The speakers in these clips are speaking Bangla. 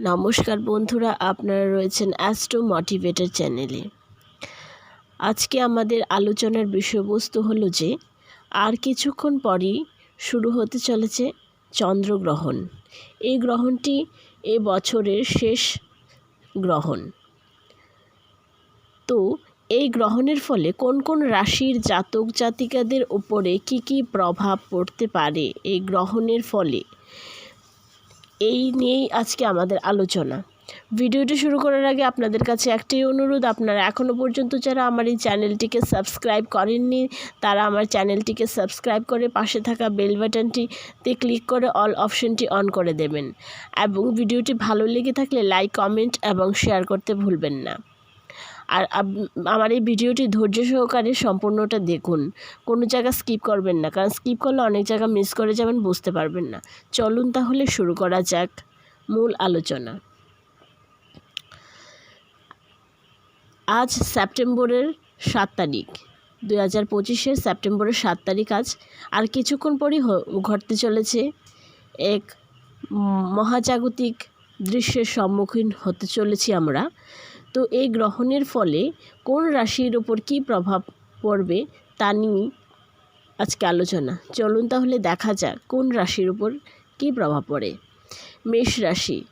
নমস্কার বন্ধুরা, আপনারা রয়েছেন অ্যাস্ট্রো মোটিভেটার চ্যানেলে আজকে আমাদের আলোচনার বিষয়বস্তু হলো যে, আর কিছুক্ষণ পরই শুরু হতে চলেছে চন্দ্রগ্রহণ। এই গ্রহণটি এ বছরের শেষ গ্রহণ। তো, এই গ্রহণের ফলে কোন কোন রাশির জাতক জাতিকাদের উপরে কি কি প্রভাব পড়তে পারে? এই গ্রহণের ফলে এই নিয়েই আজকে আমাদের আলোচনা। ভিডিওটি শুরু করার আগে আপনাদের কাছে একটাই অনুরোধ, আপনারা এখনও পর্যন্ত যারা আমার এই চ্যানেলটিকে সাবস্ক্রাইব করেননি, তারা আমার চ্যানেলটিকে সাবস্ক্রাইব করে পাশে থাকা বেল বাটনটিতে ক্লিক করে অল অপশনটি অন করে দেবেন। এবং ভিডিওটি ভালো লেগে থাকলে লাইক, কমেন্ট এবং শেয়ার করতে ভুলবেন না। আর আমার এই ভিডিওটি ধৈর্য সহকারে সম্পূর্ণটা দেখুন। কোনো জায়গা স্কিপ করবেন না, কারণ স্কিপ করলে অনেক জায়গা মিস করে যাবেন, বুঝতে পারবেন না। চলুন তাহলে শুরু করা যাক মূল আলোচনা। আজ সেপ্টেম্বরের সাত তারিখ। দুই হাজার পঁচিশের সেপ্টেম্বরের সাত তারিখ আজ। আর কিছুক্ষণ পরই ঘটতে চলেছে এক মহাজাগতিক দৃশ্যের সম্মুখীন হতে চলেছি আমরা। তো এই গ্রহণের ফলে কোন রাশির ওপর কী প্রভাব পড়বে তা নিয়ে আজকে আলোচনা। চলুন তাহলে দেখা যাক কোন রাশির উপর কী প্রভাব পড়ে। মেষ রাশি।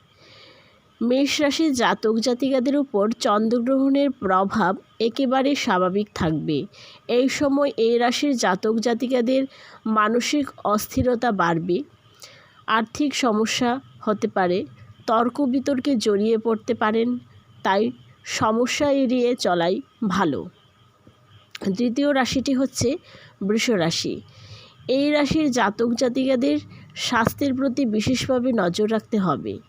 মেষ রাশির জাতক জাতিকাদের উপর চন্দ্রগ্রহণের প্রভাব একেবারে স্বাভাবিক থাকবে। এই সময় এই রাশির জাতক জাতিকাদের মানসিক অস্থিরতা বাড়বে, আর্থিক সমস্যা হতে পারে, তর্ক বিতর্কে জড়িয়ে পড়তে পারেন, তাই সমস্যা এড়িয়ে চলাই ভালো। দ্বিতীয় রাশিটি হচ্ছে বৃষ রাশি। এই রাশির জাতক জাতিকাদের স্বাস্থ্যের প্রতি বিশেষভাবে নজর রাখতে হবে।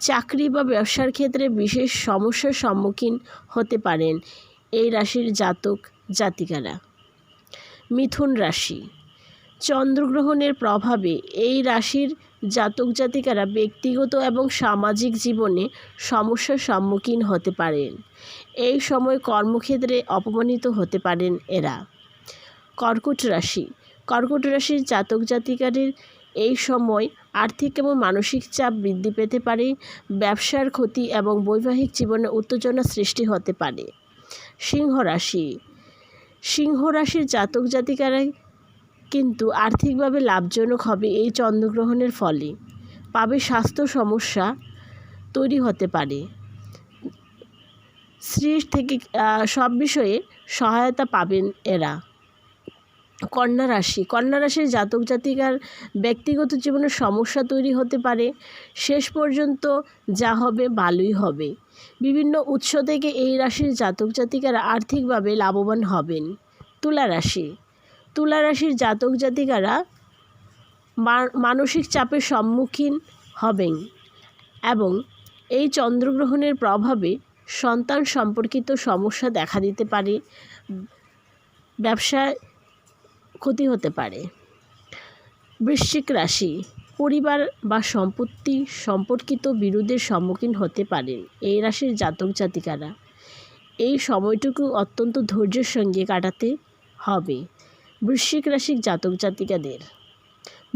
চাকরি বা ব্যবসার ক্ষেত্রে বিশেষ সমস্যার সম্মুখীন হতে পারেন এই রাশির জাতক জাতিকারা। মিথুন রাশি। চন্দ্রগ্রহণের প্রভাবে এই রাশির জাতক জাতিকারা ব্যক্তিগত এবং সামাজিক জীবনে সমস্যার সম্মুখীন হতে পারেন। এই সময় কর্মক্ষেত্রে অপমানিত হতে পারেন এরা। কর্কট রাশি। কর্কট রাশির জাতক জাতিকারের এই সময় আর্থিক এবং মানসিক চাপ বৃদ্ধি পেতে পারে, ব্যবসার ক্ষতি এবং বৈবাহিক জীবনে উত্তেজনা সৃষ্টি হতে পারে। সিংহ রাশি। সিংহ রাশির জাতক জাতিকারা কিন্তু আর্থিকভাবে লাভজনক হবে এই চন্দ্রগ্রহণের ফলে। পাবে স্বাস্থ্য সমস্যা তৈরি হতে পারে। স্ত্রীর থেকে সব বিষয়ে সহায়তা পাবেন এরা। কন্যা রাশি। কন্যা রাশির জাতক জাতিকার ব্যক্তিগত জীবনে সমস্যা তৈরি হতে পারে। শেষ পর্যন্ত যা হবে ভালোই হবে। বিভিন্ন উৎস থেকে এই রাশির জাতক জাতিকারা আর্থিকভাবে লাভবান হবেন। তুলা রাশি। তুলা রাশির জাতক জাতিকারা মানসিক চাপের সম্মুখীন হবেন এবং এই চন্দ্রগ্রহণের প্রভাবে সন্তান সম্পর্কিত সমস্যা দেখা দিতে পারে, ব্যবসায় ক্ষতি হতে পারে। বৃশ্চিক রাশি, পরিবার বা সম্পত্তি সম্পর্কিত বিরোধের সম্মুখীন হতে পারেন এই রাশির জাতক জাতিকারা। এই সময়টুকু অত্যন্ত ধৈর্যের সঙ্গে কাটাতে হবে। বৃশ্চিক রাশির জাতক জাতিকাদের।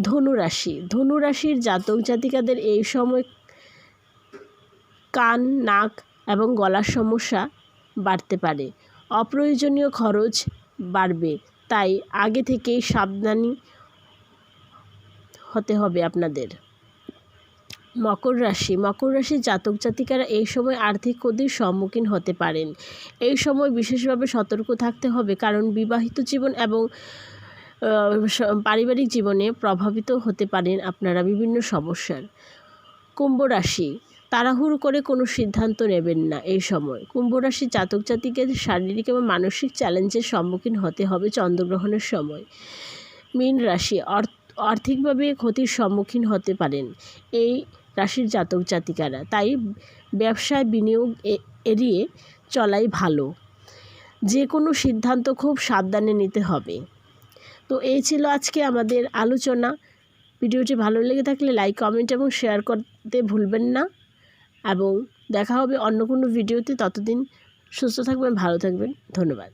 ধনুরাশি ধনুরাশির জাতক জাতিকাদের এই সময় কান, নাক এবং গলার সমস্যা বাড়তে পারে। অপ্রয়োজনীয় খরচ বাড়বে। তাই আগে থেকেই সাবধানী হতে হবে আপনাদের। মকর রাশি। মকর রাশির জাতক জাতিকারা এই সময় আর্থিক ক্ষতির সম্মুখীন হতে পারেন। এই সময় বিশেষভাবে সতর্ক থাকতে হবে কারণ বিবাহিত জীবন এবং পারিবারিক জীবনে প্রভাবিত হতে পারেন আপনারা বিভিন্ন সমস্যার। কুম্ভ রাশি, তাড়াহুড়ো করে কোনো সিদ্ধান্ত নেবেন না এই সময়। কুম্ভ রাশি জাতক জাতিকে শারীরিক এবং মানসিক চ্যালেঞ্জের সম্মুখীন হতে হবে চন্দ্রগ্রহণের সময়। মীন রাশি, অর্থ, আর্থিকভাবে ক্ষতির সম্মুখীন হতে পারেন। এই রাশির জাতক জাতিকারা। তাই ব্যবসায় বিনিয়োগ এড়িয়ে চলাই ভালো। যে কোনো সিদ্ধান্ত খুব সাবধানে নিতে হবে। তো এই ছিল আজকে আমাদের আলোচনা। ভিডিওটি ভালো লেগে থাকলে লাইক, কমেন্ট এবং শেয়ার করতে ভুলবেন না। এবং দেখা হবে অন্য কোনো ভিডিওতে। ততদিন সুস্থ থাকবেন, ভালো থাকবেন। ধন্যবাদ।